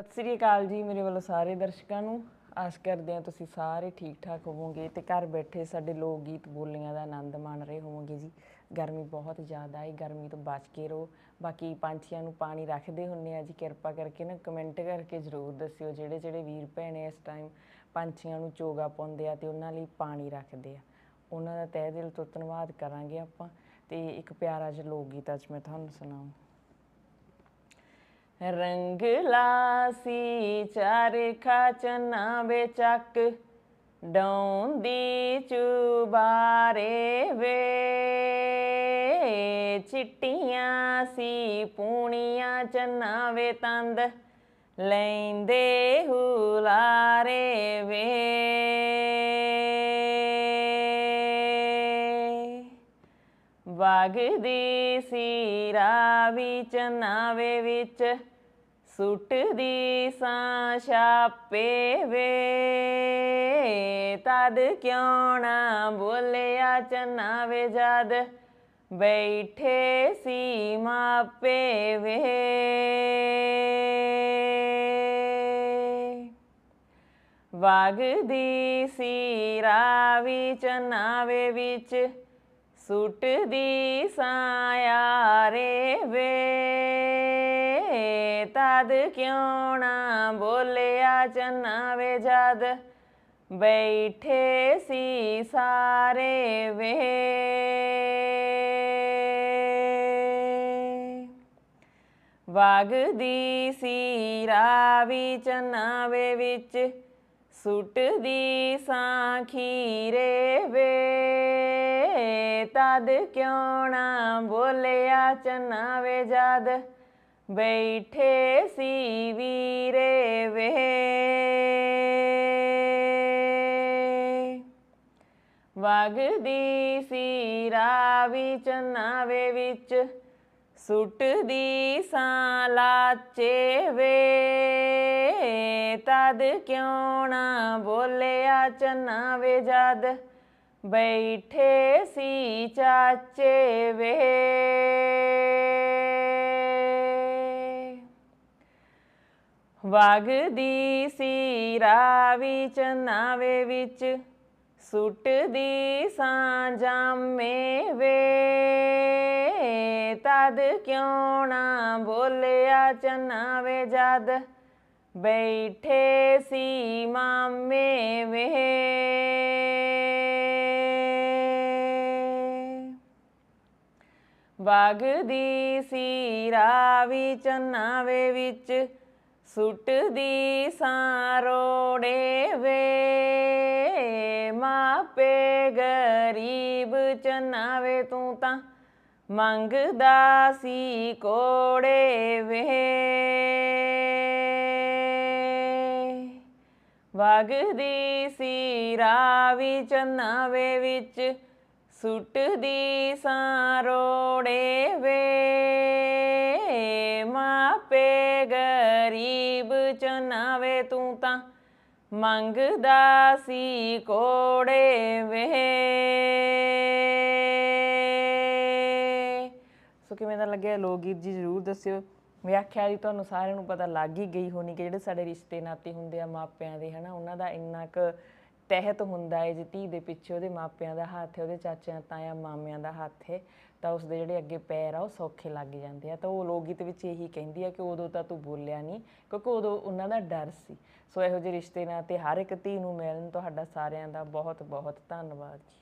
ਸਤਿ ਸ੍ਰੀ ਅਕਾਲ ਜੀ ਮੇਰੇ ਵੱਲੋਂ ਸਾਰੇ ਦਰਸ਼ਕਾਂ ਨੂੰ। ਆਸ ਕਰਦੇ ਹਾਂ ਤੁਸੀਂ ਸਾਰੇ ਠੀਕ ਠਾਕ ਹੋਵੋਗੇ ਤੇ ਘਰ ਬੈਠੇ ਸਾਡੇ ਲੋਕ ਗੀਤ ਬੋਲੀਆਂ ਦਾ ਆਨੰਦ ਮਾਣ ਰਹੇ ਹੋਵੋਗੇ ਜੀ। ਗਰਮੀ ਬਹੁਤ ਜ਼ਿਆਦਾ ਹੈ, ਗਰਮੀ ਤੋਂ ਬਚ ਕੇ ਰਹੋ। ਬਾਕੀ ਪੰਛੀਆਂ ਨੂੰ ਪਾਣੀ ਰੱਖਦੇ ਹੁੰਨੇ ਆ ਜੀ, ਕਿਰਪਾ ਕਰਕੇ ਨਾ ਕਮੈਂਟ ਕਰਕੇ ਜ਼ਰੂਰ ਦੱਸਿਓ ਜਿਹੜੇ ਜਿਹੜੇ ਵੀਰ ਭੈਣੇ ਇਸ ਟਾਈਮ ਪੰਛੀਆਂ ਨੂੰ ਚੋਗਾ ਪਾਉਂਦੇ ਆ ਤੇ ਉਹਨਾਂ ਲਈ ਪਾਣੀ ਰੱਖਦੇ ਆ। ਉਹਨਾਂ ਦਾ ਤਹਿ ਦਿਲ ਤੋਂ ਧੰਨਵਾਦ ਕਰਾਂਗੇ ਆਪਾਂ ਤੇ ਇੱਕ ਪਿਆਰਾ ਜਿਹਾ ਲੋਕ ਗੀਤ ਅੱਜ ਮੈਂ ਤੁਹਾਨੂੰ ਸੁਣਾਉਂ ਰੰਗ ਲਾਸੀ ਚਰਖਾ ਚਨਾ ਬੇਚੱਕ ਡੌਂਦੀ ਚੁਬਾਰੇ ਵੇ। ਚਿੱਟੀਆਂ ਸੀ, ਪੂਣੀਆਂ ਚਨਾ ਵੇ ਤੰਦ। ਲੈਂਦੇ ਹੁਲਾਰੇ ਵੇ। ਵਗਦੀ ਸੀ, ਰਾਵੀ ਚਨਾਵੇ ਵਿੱਚ। ਸੁੱਟਦੀ ਸਾਂ ਛਾਪੇ ਵੇ। ਤਦ ਕਿਉਂ ਨਾ ਬੋਲਿਆ ਚਨਾਵੇ ਜਦ। ਬੈਠੇ ਸੀ ਮਾਪੇ ਵੇ। ਵਗਦੀ ਸੀ ਰਾਵੀ ਚਨਾਵੇ ਵਿੱਚ। ਸੁੱਟਦੀ ਸਾਇਆ ਰੇ ਵੇ। ਤਦ ਕਿਉਂ ਨਾ ਬੋਲਿਆ ਚਨਾਵੇ ਜਦ? ਬੈਠੇ ਸੀ ਸਾਰੇ ਵੇ ਵਗਦੀ ਸੀ ਰਾਵੀ ਚਨਾਵੇ ਵਿੱਚ, ਸੁੱਟਦੀ ਸਾਂ ਖੀਰੇ ਵੇ। ਤਦ ਕਿਉਂ ਨਾ ਬੋਲਿਆ ਚਨਾਵੇ ਜਦ? ਬੈਠੇ ਸੀ ਵੀਰੇ ਵੇ। ਵਗਦੀ ਸੀ ਰਾਵੀ ਚਨਾਵੇ ਵਿੱਚ, ਸੁੱਟਦੀ ਸਾਂ ਲਾਚੇ ਵੇ। ਤਦ ਕਿਉਂ ਨਾ ਬੋਲਿਆ ਚਨਾਵੇ ਜਦ ਬੈਠੇ ਸੀ ਚਾਚੇ ਵੇ। ਵਗਦੀ ਸੀ ਰਾਵੀ ਚਨਾਵੇ ਵਿੱਚ, ਸੁੱਟਦੀ ਸਾਂ ਜਾਮੇ ਵੇ ਤਦ ਕਿਉਂ ਨਾ ਬੋਲਿਆ ਚਨਾਵੇ ਜਦ ਬੈਠੇ ਸੀ ਮਾਮੇ ਵੇ। ਵਗਦੀ ਸੀ ਰਾਵੀ ਚਨਾਵੇ ਵਿੱਚ ਸੁੱਟਦੀ ਸਾਰੋੜੇ ਵੇ, ਮਾਪੇ ਗਰੀਬ ਚਨਾਵੇ ਤੂੰ ਤਾਂ ਮੰਗਦਾ ਸੀ ਕੋੜੇ ਵੇ। ਵਗਦੀ ਸੀ ਰਾਵੀ ਚਨਾਵੇ ਵਿੱਚ ਸੁੱਟਦੀ ਸਾਰੋੜੇ ਵੇ, ਮਾਪੇ ਗਰੀਬ ਚਨਾਵੇ ਤੂੰ ਤਾਂ। ਮੰਗਦਾ ਸੀ ਕੋੜੇ ਵੇ। ਸੋ ਕਿਵੇਂ ਦਾ ਲੱਗਿਆ ਲੋਕ ਗੀਤ ਜੀ ਜ਼ਰੂਰ ਦੱਸਿਓ। ਵਿਆਖਿਆ ਦੀ ਤੁਹਾਨੂੰ ਸਾਰਿਆਂ ਨੂੰ ਪਤਾ ਲੱਗ ਹੀ ਗਈ ਹੋਣੀ ਕਿ ਜਿਹੜੇ ਸਾਡੇ ਰਿਸ਼ਤੇ ਨਾਤੇ ਹੁੰਦੇ ਆ ਮਾਪਿਆਂ ਦੇ, ਹਨਾ, ਉਹਨਾਂ ਦਾ ਇੰਨਾ ਕੁ ਤਹਿਤ ਹੁੰਦਾ ਹੈ, ਜੇ ਧੀ ਦੇ ਪਿੱਛੇ ਉਹਦੇ ਮਾਪਿਆਂ ਦਾ ਹੱਥ ਹੈ, ਉਹਦੇ ਚਾਚਿਆਂ ਤਾਇਆਂ ਮਾਮਿਆਂ ਦਾ ਹੱਥ ਹੈ, ਤਾਂ ਉਸਦੇ ਜਿਹੜੇ ਅੱਗੇ ਪੈਰ ਆ, ਉਹ ਸੌਖੇ ਲੱਗ ਜਾਂਦੇ ਆ। ਤਾਂ ਉਹ ਲੋਕ ਗੀਤ ਵਿੱਚ ਇਹੀ ਕਹਿੰਦੀ ਆ ਕਿ ਉਦੋਂ ਤਾਂ ਤੂੰ ਬੋਲਿਆ ਨਹੀਂ, ਕਿਉਂਕਿ ਉਦੋਂ ਉਹਨਾਂ ਦਾ ਡਰ ਸੀ। ਸੋ ਇਹੋ ਜਿਹੇ ਰਿਸ਼ਤੇ ਨਾਤੇ ਹਰ ਇੱਕ ਧੀ ਨੂੰ ਮਿਲਣ ਤੁਹਾਡਾ ਸਾਰਿਆਂ ਦਾ ਬਹੁਤ ਬਹੁਤ ਧੰਨਵਾਦ ਜੀ।